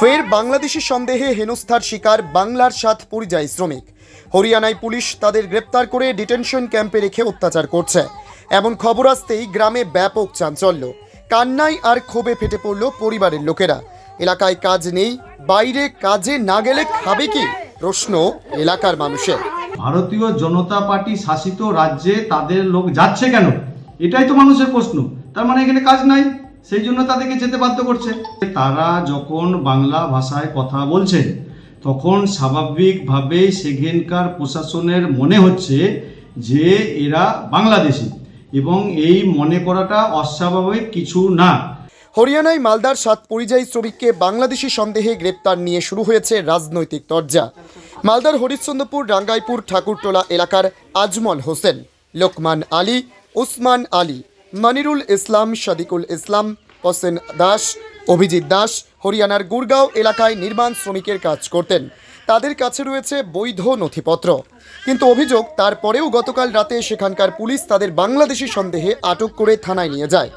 ফের বাংলাদেশি সন্দেহে হেনস্থার শিকার বাংলার সাত পরিযায়ী শ্রমিক। হরিয়ানায় পুলিশ তাদের গ্রেপ্তার করে ডিটেনশন ক্যাম্পে রেখে অত্যাচার করছে। এমন খবর আসতেই গ্রামে ব্যাপক চাঞ্চল্য। কান্নায় আর ক্ষোভে ফেটে পড়ল পরিবারের লোকেরা। এলাকায় কাজ নেই বাইরে কাজে না গেলে খাবে কি? প্রশ্ন এলাকার মানুষের। ভারতীয় জনতা পার্টি শাসিত রাজ্যে তাদের লোক যাচ্ছে কেন? এটাই তো মানুষের প্রশ্ন। তার মানে এখানে কাজ নাই। সেই জন্য তাদেরকে যেতে বাধ্য করছে। তারা যখন বাংলা ভাষায় কথা বলছেন তখন স্বাভাবিকভাবেই সেখানকার প্রশাসনের মনে হচ্ছে যে এরা বাংলাদেশি এবং এই মনে করাটা অস্বাভাবিক কিছু না। হরিয়ানায় মালদার সাত পরিযায়ী শ্রমিককে বাংলাদেশি সন্দেহে গ্রেপ্তার নিয়ে শুরু হয়েছে রাজনৈতিক তরজা। মালদার হরিশ্চন্দ্রপুর, রাঙ্গাইপুর ঠাকুরটোলা এলাকার আজমল হোসেন, লোকমান আলী ওসমান আলী, মনিরুল ইসলাম, সাদিকুল ইসলাম, হোসেন দাস, অভিজিৎ দাস হরিয়ানার গুরগাঁও এলাকায় নির্মাণ শ্রমিকের কাজ করতেন। তাদের কাছে রয়েছে বৈধ নথিপত্র। কিন্তু অভিযোগ, তারপরেও গতকাল রাতে সেখানকার পুলিশ তাদের বাংলাদেশি সন্দেহে আটক করে থানায় নিয়ে যায়।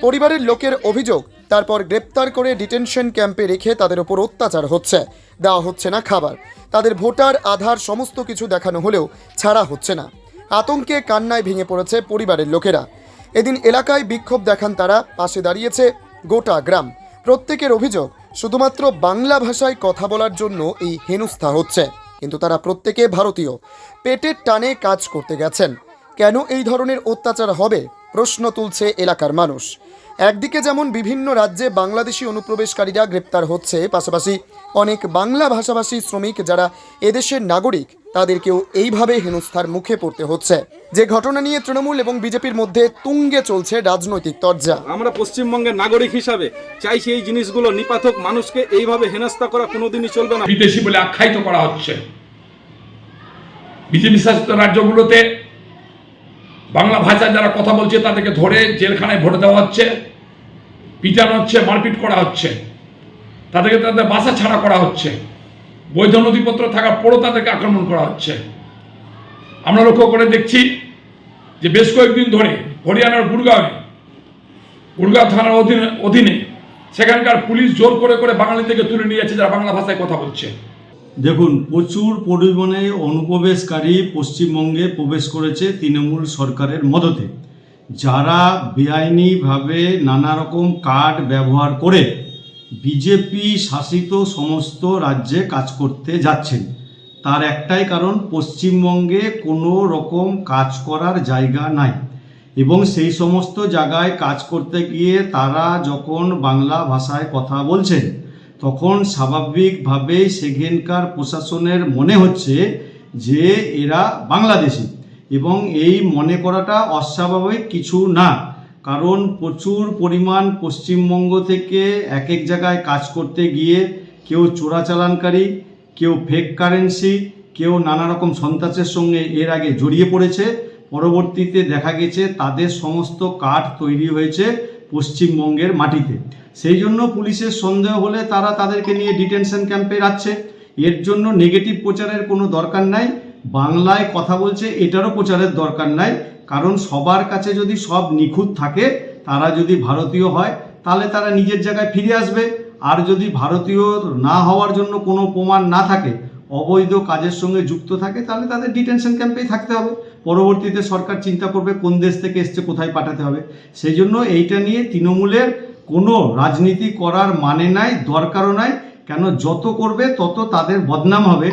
পরিবারের লোকের অভিযোগ, তারপর গ্রেপ্তার করে ডিটেনশন ক্যাম্পে রেখে তাদের ওপর অত্যাচার হচ্ছে। দেওয়া হচ্ছে না খাবার। তাদের ভোটার, আধার, সমস্ত কিছু দেখানো হলেও ছাড়া হচ্ছে না। আতঙ্কে কান্নায় ভেঙে পড়েছে পরিবারের লোকেরা। এদিন এলাকায় বিক্ষোভ দেখান তারা, পাশে দাঁড়িয়েছে গোটা গ্রাম। প্রত্যেকের অভিযোগ, শুধুমাত্র বাংলা ভাষায় কথা বলার জন্য এই হেনস্থা হচ্ছে। কিন্তু তারা প্রত্যেকে ভারতীয়। পেটের টানে কাজ করতে গেছেন। কেন এই ধরনের অত্যাচার হবে? প্রশ্ন তুলছে এলাকার মানুষ। একদিকে যেমন বিভিন্ন রাজ্যে বাংলাদেশি অনুপ্রবেশকারীরা গ্রেপ্তার হচ্ছে পাশাপাশি অনেক বাংলা ভাষাভাষী শ্রমিক যারা এদেশের নাগরিক তাদেরকেও এইভাবে হেনস্থার মুখে পড়তে হচ্ছে। যে ঘটনা নিয়ে তৃণমূল এবং বিজেপির মধ্যে তুঙ্গে চলছে রাজনৈতিক তরজা। আমরা পশ্চিমবঙ্গের নাগরিক হিসাবে চাইছি এই জিনিসগুলো নিপাতক মানুষকে এইভাবে হেনস্থা করা কোনোদিনই চলবে না। বিদেশি বলে আখ্যায়িত করা হচ্ছে। বিজেপি শাসিত রাজ্যগুলোতে বাংলা ভাষায় যারা কথা বলছে তাদেরকে ধরে জেলখানায় ভোট দেওয়া হচ্ছে, পিটানো হচ্ছে, মারপিট করা হচ্ছে। তাদেরকে তাদের বাসা ছাড়া করা হচ্ছে। বৈধ নথিপত্র থাকার পরও তাদেরকে আক্রমণ করা হচ্ছে। আমরা লক্ষ্য করে দেখছি যে বেশ কয়েকদিন ধরে হরিয়ানার গুরগাঁওয়ে, গুরগাঁও থানার অধীনে অধীনে সেখানকার পুলিশ জোর করে করে বাঙালি থেকে তুলে নিয়ে যাচ্ছে যারা বাংলা ভাষায় কথা বলছে। দেখুন, প্রচুর পরিমাণে অনুপ্রবেশকারী পশ্চিমবঙ্গে প্রবেশ করেছে তৃণমূল সরকারের মদতে। যারা বেআইনিভাবে নানা রকম কার্ড ব্যবহার করে বিজেপি শাসিত সমস্ত রাজ্যে কাজ করতে যাচ্ছেন। তার একটাই কারণ, পশ্চিমবঙ্গে কোনো রকম কাজ করার জায়গা নাই এবং সেই সমস্ত জায়গায় কাজ করতে গিয়ে তারা যখন বাংলা ভাষায় কথা বলছেন তখন স্বাভাবিকভাবেই সেখানকার প্রশাসনের মনে হচ্ছে যে এরা বাংলাদেশি এবং এই মনে করাটা অস্বাভাবিক কিছু না। কারণ প্রচুর পরিমাণ পশ্চিমবঙ্গ থেকে এক এক জায়গায় কাজ করতে গিয়ে কেউ চোরাচালানকারী, কেউ ফেক কারেন্সি কেউ নানা রকম সন্ত্রাসের সঙ্গে এর আগে জড়িয়ে পড়েছে। পরবর্তীতে দেখা গেছে তাদের সমস্ত কার্ড তৈরি হয়েছে। পশ্চিমবঙ্গের মাটিতে। সেই জন্য পুলিশের সন্দেহ হলে তারা তাদেরকে নিয়ে ডিটেনশন ক্যাম্পে রাখছে। এর জন্য নেগেটিভ প্রচারের কোনো দরকার নাই। বাংলায় কথা বলছে, এটারও প্রচারের দরকার নাই। কারণ সবার কাছে যদি সব নিখুঁত থাকে, তারা যদি ভারতীয় হয়, তাহলে তারা নিজের জায়গায় ফিরে আসবে। আর যদি ভারতীয় না হওয়ার জন্য কোনো প্রমাণ না থাকে, অবৈধ কাজের সঙ্গে যুক্ত থাকে, তাহলে তাদের ডিটেনশন ক্যাম্পেই থাকতে হবে। পরবর্তীতে সরকার চিন্তা করবে কোন দেশ থেকে এসছে, কোথায় পাঠাতে হবে। সেই জন্য এইটা নিয়ে তৃণমূলের কোনো রাজনীতি করার মানে নাই, দরকারও নাই। কেন যত করবে তত তাদের বদনাম হবে।